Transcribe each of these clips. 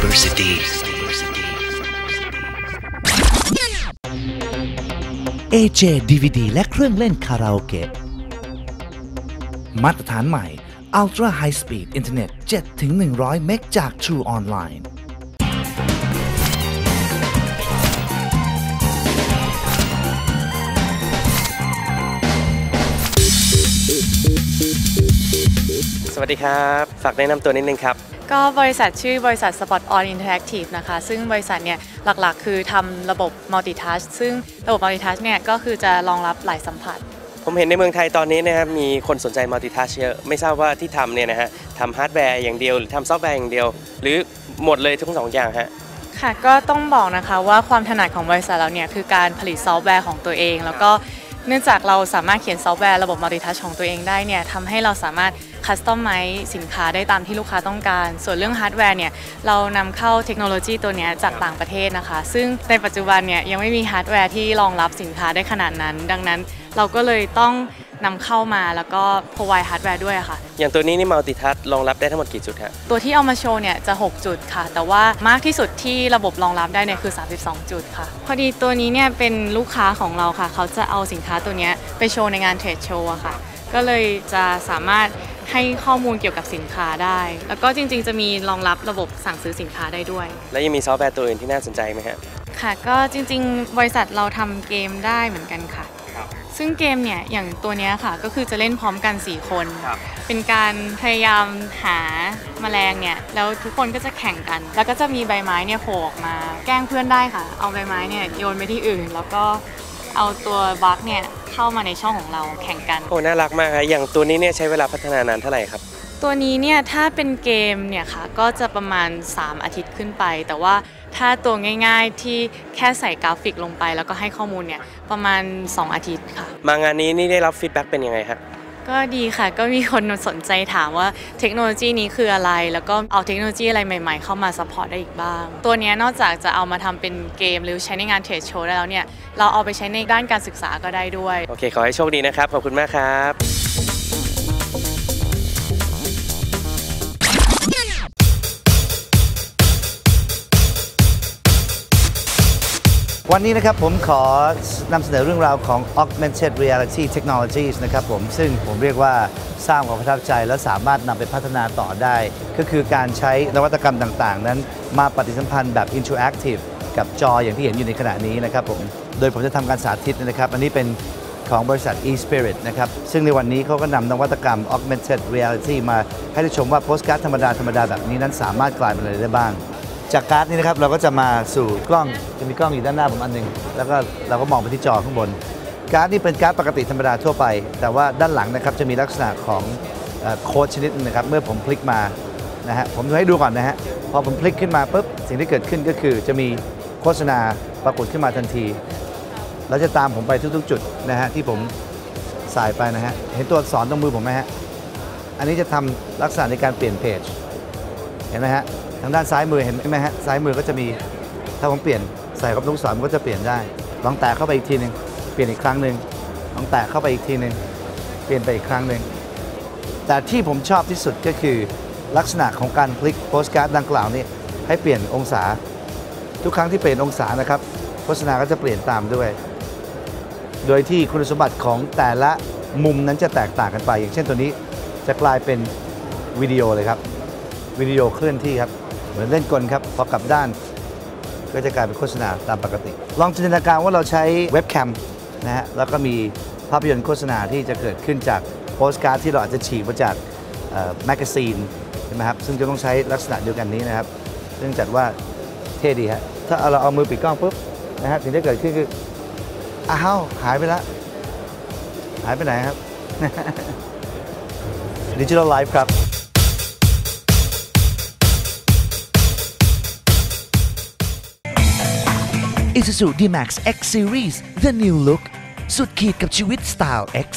Cybersity AJ DVD และเครื่องเล่นคาราโอเกะมาตรฐานใหม่ Ultra High Speed Internet 7-100 เมกจาก True Online สวัสดีครับ ฝากแนะนำตัวนิดนึงครับ ก็บริษัทชื่อบริษัท Spot On Interactive นะคะ ซึ่งบริษัทเนี่ยหลักๆ คือทำระบบ Multitouch ซึ่งระบบ Multitouch เนี่ยก็คือจะรองรับหลายสัมผัส ผมเห็นในเมืองไทยตอนนี้นะครับมีคนสนใจมัลติทัชเยอะ ไม่ทราบว่าที่ทำเนี่ยนะฮะทำฮาร์ดแวร์อย่างเดียว หรือทำซอฟต์แวร์อย่างเดียว หรือหมดเลยทั้งสองอย่างฮะค่ะก็ต้องบอกนะคะว่าความถนัดของบริษัทเราเนี่ยคือการผลิตซอฟต์แวร์ของตัวเอง แล้วก็เนื่องจากเราสามารถเขียนซอฟต์แวร์ระบบ Multitouch ของตัวเองได้เนี่ยทำให้เราสามารถ คัสตอมไมซ์สินค้าได้ตามที่ลูกค้าต้องการ ส่วนเรื่องฮาร์ดแวร์เนี่ยเรานำเข้าเทคโนโลยีตัวเนี้ยจากต่างประเทศนะคะ ซึ่งในปัจจุบันเนี่ยยังไม่มีฮาร์ดแวร์ที่รองรับสินค้าได้ขนาดนั้น ดังนั้นเราก็เลยต้องนำเข้ามาแล้วก็ provide ฮาร์ดแวร์ด้วยอะค่ะ อย่างตัวนี้นี่มัลติทัชรองรับได้ทั้งหมดกี่จุดฮะ ตัวที่เอามาโชว์เนี่ยจะ 6 จุดค่ะ แต่ว่ามากที่สุดที่ระบบรองรับได้เนี่ยคือ 32 จุดค่ะ พอดีตัวนี้เนี่ยเป็นลูกค้าของเราค่ะ เขาจะเอาสินค้าตัวเนี้ยไปโชว์ในงานเทรดโชว์อะค่ะ ก็เลยจะสามารถ ให้ข้อมูลเกี่ยวกับสินค้าได้ แล้วก็จริง ๆ จะมีรองรับระบบสั่งซื้อสินค้าได้ด้วย แล้วยังมีซอฟต์แวร์ตัวอื่นที่น่าสนใจไหมฮะค่ะ ก็จริง ๆ บริษัทเราทำเกมได้เหมือนกันค่ะ ซึ่งเกมเนี่ย อย่างตัวเนี้ยค่ะ ก็คือจะเล่นพร้อมกัน 4 คน เป็นการพยายามหาแมลงเนี่ย แล้วทุกคนก็จะแข่งกัน แล้วก็จะมีใบไม้เนี่ยโผล่ออกมา แกล้งเพื่อนได้ค่ะ เอาใบไม้เนี่ยโยนไปที่อื่น แล้วก็ เอาตัวบัคเนี่ยเข้ามาในช่องของเราแข่งกัน โอ้ น่ารักมากครับอย่างตัวนี้เนี่ยใช้เวลาพัฒนานานเท่าไหร่ครับ ตัวนี้เนี่ยถ้าเป็นเกมเนี่ยค่ะก็จะประมาณ 3 อาทิตย์ขึ้นไป แต่ว่าถ้าตัวง่ายๆที่แค่ใส่กราฟิกลงไป แล้วก็ให้ข้อมูลเนี่ยประมาณ 2 อาทิตย์ค่ะ มางานนี้นี่ได้รับฟีดแบ็กเป็นยังไงฮะ ก็ดีค่ะก็มีคนสนใจถามว่าเทคโนโลยีนี้คืออะไร แล้วก็เอาเทคโนโลยีอะไรใหม่ ๆ เข้ามาซัพพอร์ตได้อีกบ้าง ตัวนี้นอกจากจะเอามาทำเป็นเกมหรือใช้ในงานเทรดโชว์ได้แล้วเนี่ย เราเอาไปใช้ในด้านการศึกษาก็ได้ด้วย โอเค ขอให้โชคดีนะครับ ขอบคุณมากครับ วันนี้นะครับผมขอนำเสนอเรื่องราวของ Augmented Reality Technologies นะครับผมซึ่งผมเรียกว่าสร้างความประทับใจและสามารถนำไปพัฒนาต่อได้ ก็คือการใช้นวัตกรรมต่าง ๆ นั้นมาปฏิสัมพันธ์แบบ Interactive กับจออย่างที่เห็นอยู่ในขณะนี้นะครับผม โดยผมจะทำการสาธิตนะครับ อันนี้เป็นของบริษัท eSpirit นะครับ ซึ่งในวันนี้เขาก็นำนวัตกรรม Augmented Reality มาให้ได้ชมว่าโปสการ์ดธรรมดา ธรรมดาแบบนี้นั้นสามารถกลายเป็นอะไรได้บ้าง จากการ์ดนี้นะครับเราก็จะมาสู่กล้องจะมีกล้องอยู่ด้านหน้าผมอันหนึ่งแล้วก็เราก็มองไปที่จอข้างบน การ์ดนี่เป็นการ์ดปกติธรรมดาทั่วไป แต่ว่าด้านหลังนะครับจะมีลักษณะของอโค้ดชนิดนึงนะครับเมื่อผมพลิกมานะฮะผมจะให้ดูก่อนนะฮะพอผมพลิกขึ้นมาปุ๊บสิ่งที่เกิดขึ้นก็คือจะมีโฆษณาปรากฏขึ้นมาทันทีแล้วจะตามผมไปทุกๆ จุดนะฮะที่ผมสายไปนะฮะเห็นตัวอักษรตรงมือผมไหมฮะอันนี้จะทำลักษณะในการเปลี่ยนเพจเห็นไหมฮะ ทางด้านซ้ายมือเห็นไหมฮะซ้ายมือก็จะมีถ้าผมเปลี่ยนใส่กับลูกศรมันก็จะเปลี่ยนได้ ลองแตะเข้าไปอีกทีหนึ่งเปลี่ยนอีกครั้งหนึ่งลองแตะเข้าไปอีกทีหนึ่งเปลี่ยนไปอีกครั้งหนึ่งแต่ที่ผมชอบที่สุดก็คือลักษณะของการพลิกโปสการ์ดดังกล่าวนี้ให้เปลี่ยนองศา ทุกครั้งที่เปลี่ยนองศานะครับโฆษณาก็จะเปลี่ยนตามด้วย โดยที่คุณสมบัติของแต่ละมุมนั้นจะแตกต่างกันไป อย่างเช่นตัวนี้จะกลายเป็นวิดีโอเลยครับวิดีโอเคลื่อนที่ครับ เหมือนเล่นกลครับพอกลับด้านก็จะกลายเป็นโฆษณาตามปกติ ลองจินตนาการว่าเราใช้เว็บแคมนะฮะแล้วก็มีภาพยนตร์โฆษณาที่จะเกิดขึ้นจากโปสการ์ดที่เราอาจจะฉีกมาจากแมกกาซีนใช่ไหมครับซึ่งจะต้องใช้ลักษณะเดียวกันนี้นะครับ ซึ่งจัดว่าเท่ดีฮะถ้าเราเอามือปิดกล้องปุ๊บนะฮะสิ่งที่เกิดขึ้นคืออ้าวหายไปแล้วหายไปไหนครับดิจิทัลไลฟ์ครับ Isuzu D-Max X Series The New Look สุดขีดกับชีวิต Style X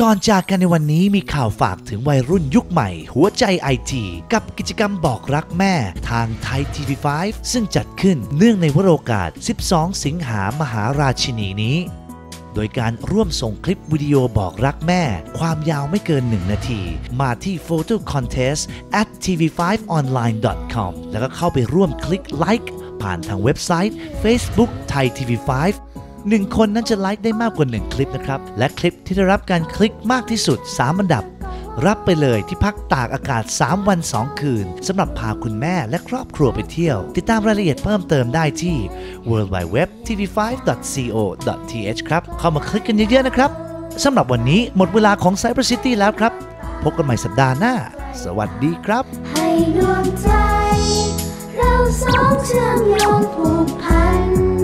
ก่อนจากกันในวันนี้มีข่าวฝากถึงวัยรุ่นยุคใหม่ หัวใจไอทีกับกิจกรรมบอกรักแม่ทางไทยทีวีซึ่งจัดขึ้นเนื่องในวโรกาส 12 สิงหามหาราชินีนี้ โดยการร่วมส่งคลิปวิดีโอบอกรักแม่ ความยาวไม่เกิน 1 นาที มาที่ photo contest at tv5online.com แล้วก็เข้าไปร่วมคลิกไลค์ ผ่านทางเว็บไซต์ Facebook Thai TV5 หนึ่งคนนั้นจะไลค์ได้มากกว่า 1 คลิปนะครับ และคลิปที่ได้รับการคลิกมากที่สุด 3 อันดับ รับไปเลยที่พักตากอากาศ 3 วัน 2 คืนสำหรับพาคุณแม่และครอบครัวไปเที่ยว ติดตามรายละเอียดเพิ่มเติมได้ที่ worldbywebtv5.co.th ครับเข้ามาคลิกกันเยอะๆนะครับสำหรับวันนี้หมดเวลาของ Cyber City แล้วครับ พบกันใหม่สัปดาห์หน้า สวัสดีครับ ให้ดวงใจ เราสองเชื่อมโยงผูกพัน